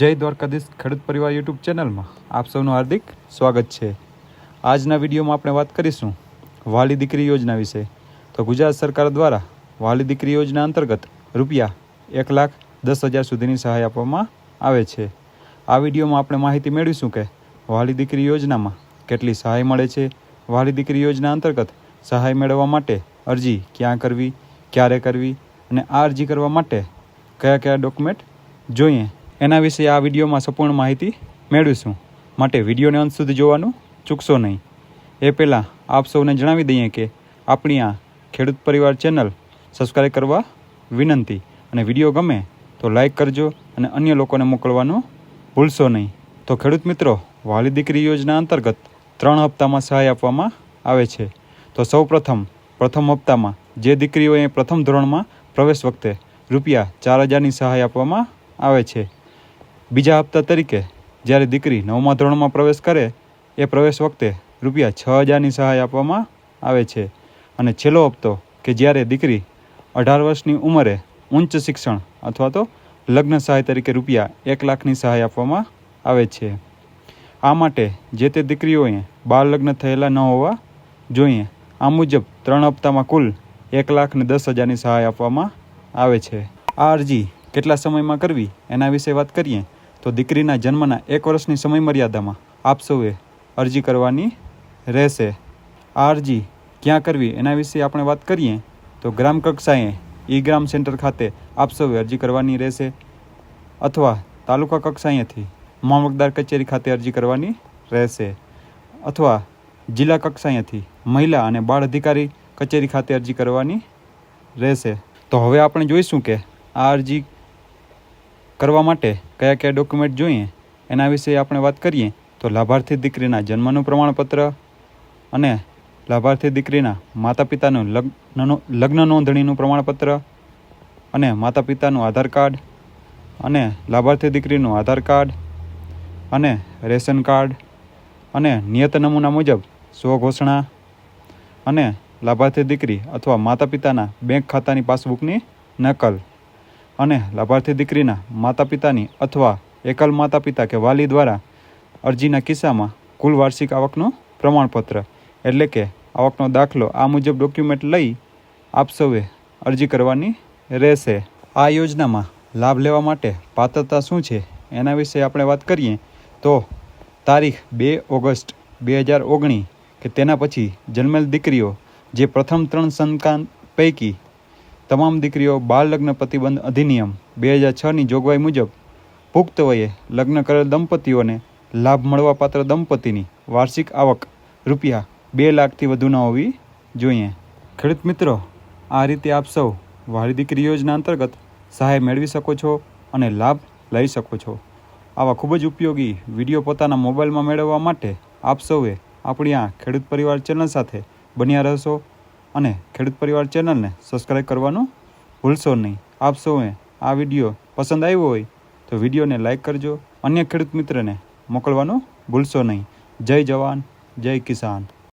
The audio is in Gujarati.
જય દ્વારકાધીશ ખેડૂત પરિવાર યુટ્યુબ ચેનલમાં આપ સૌનું હાર્દિક સ્વાગત છે. આજના વિડીયોમાં આપણે વાત કરીશું વાલી દીકરી યોજના વિશે. તો ગુજરાત સરકાર દ્વારા વાલી દીકરી યોજના અંતર્ગત રૂપિયા એક લાખ દસ હજાર સુધીની સહાય આપવામાં આવે છે. આ વિડીયોમાં આપણે માહિતી મેળવીશું કે વાલી દીકરી યોજનામાં કેટલી સહાય મળે છે. વાલી દીકરી યોજના અંતર્ગત સહાય મેળવવા માટે અરજી ક્યાં કરવી, ક્યારે કરવી અને આ અરજી કરવા માટે કયા કયા ડોક્યુમેન્ટ જોઈએ. એના વિશે આ વિડીયોમાં સંપૂર્ણ માહિતી મેળવીશું. માટે વિડીયોને અંત સુધી જોવાનું ચૂકશો નહીં. એ પહેલાં આપ સૌને જણાવી દઈએ કે આપણી આ ખેડૂત પરિવાર ચેનલ સબસ્ક્રાઈબ કરવા વિનંતી અને વીડિયો ગમે તો લાઈક કરજો અને અન્ય લોકોને મોકલવાનું ભૂલશો નહીં. તો ખેડૂત મિત્રો, વાલી દીકરી યોજના અંતર્ગત ત્રણ હપ્તામાં સહાય આપવામાં આવે છે. તો સૌ પ્રથમ પ્રથમ હપ્તામાં જે દીકરીઓએ પ્રથમ ધોરણમાં પ્રવેશ વખતે રૂપિયા ચાર હજારની સહાય આપવામાં આવે છે. બીજા હપ્તા તરીકે જ્યારે દીકરી નવમા ધોરણમાં પ્રવેશ કરે, એ પ્રવેશ વખતે રૂપિયા છ હજારની સહાય આપવામાં આવે છે. અને છેલ્લો હપ્તો કે જ્યારે દીકરી અઢાર વર્ષની ઉંમરે ઉચ્ચ શિક્ષણ અથવા તો લગ્ન સહાય તરીકે રૂપિયા એક લાખની સહાય આપવામાં આવે છે. આ માટે જે તે દીકરીઓએ બાળ લગ્ન થયેલા ન હોવા જોઈએ, આ મુજબ ત્રણ હપ્તામાં કુલ એક લાખ ને દસ હજારની સહાય આપવામાં આવે છે. આ અરજી કેટલા સમયમાં કરવી, એના વિશે વાત કરીએ તો દીકરીના જન્મના એક વર્ષની સમય મર્યાદામાં આપ સૌએ અરજી કરવાની રહેશે. આ અરજી ક્યાં કરવી એના વિશે આપણે વાત કરીએ તો ગ્રામ કક્ષાએ ઈ ગ્રામ સેન્ટર ખાતે આપ સૌએ અરજી કરવાની રહેશે અથવા તાલુકા કક્ષાએથી મામલતદાર કચેરી ખાતે અરજી કરવાની રહેશે અથવા જિલ્લા કક્ષાએથી મહિલા અને બાળ અધિકારી કચેરી ખાતે અરજી કરવાની રહેશે. તો હવે આપણે જોઈશું કે આ અરજી કરવા માટે કયા કયા ડોક્યુમેન્ટ જોઈએ, એના વિશે આપણે વાત કરીએ, તો લાભાર્થી દીકરીના જન્મનું પ્રમાણપત્ર અને લાભાર્થી દીકરીના માતા પિતાનું લગ્નનો લગ્ન નોંધણીનું પ્રમાણપત્ર અને માતા પિતાનું આધાર કાર્ડ અને લાભાર્થી દીકરીનું આધાર કાર્ડ અને રેશન કાર્ડ અને નિયત નમૂના મુજબ સ્વઘોષણા અને લાભાર્થી દીકરી અથવા માતા પિતાના બેંક ખાતાની પાસબુકની નકલ. અને લાભાર્થી દીકરીના માતા પિતાની અથવા એકલ માતા પિતા કે વાલી દ્વારા અરજીના કિસ્સામાં કુલ વાર્ષિક આવકનું પ્રમાણપત્ર એટલે કે આવકનો દાખલો આ મુજબ ડોક્યુમેન્ટ લઈ આપ સૌએ અરજી કરવાની રહેશે. આ યોજનામાં લાભ લેવા માટે પાત્રતા શું છે એના વિશે આપણે વાત કરીએ તો તારીખ બે ઓગસ્ટ બે હજાર ઓગણીસ કે તેના પછી જન્મેલ દીકરીઓ જે પ્રથમ ત્રણ સંતાન પૈકી તમામ દીકરીઓ બાળ લગ્ન પ્રતિબંધ અધિનિયમ બે હજાર છની જોગવાઈ મુજબ પુખ્ત વયે લગ્ન કરેલ દંપતીઓને લાભ મળવાપાત્ર દંપતીની વાર્ષિક આવક રૂપિયા બે લાખથી વધુ ન હોવી જોઈએ. ખેડૂત મિત્રો, આ રીતે આપ સૌ વાળી દીકરી યોજના અંતર્ગત સહાય મેળવી શકો છો અને લાભ લઈ શકો છો. આવા ખૂબ જ ઉપયોગી વીડિયો પોતાના મોબાઈલમાં મેળવવા માટે આપ સૌએ આપણી આ ખેડૂત પરિવાર ચેનલ સાથે બન્યા રહેશો. અને ખેડૂત પરિવાર ચેનલને સબસ્ક્રાઈબ કરવાનું ભૂલશો નહીં. આપ સૌએ આ વીડિયો પસંદ આવ્યો હોય તો વિડીયોને લાઇક કરજો. અન્ય ખેડૂત મિત્રને મોકલવાનું ભૂલશો નહીં. જય જવાન, જય કિસાન.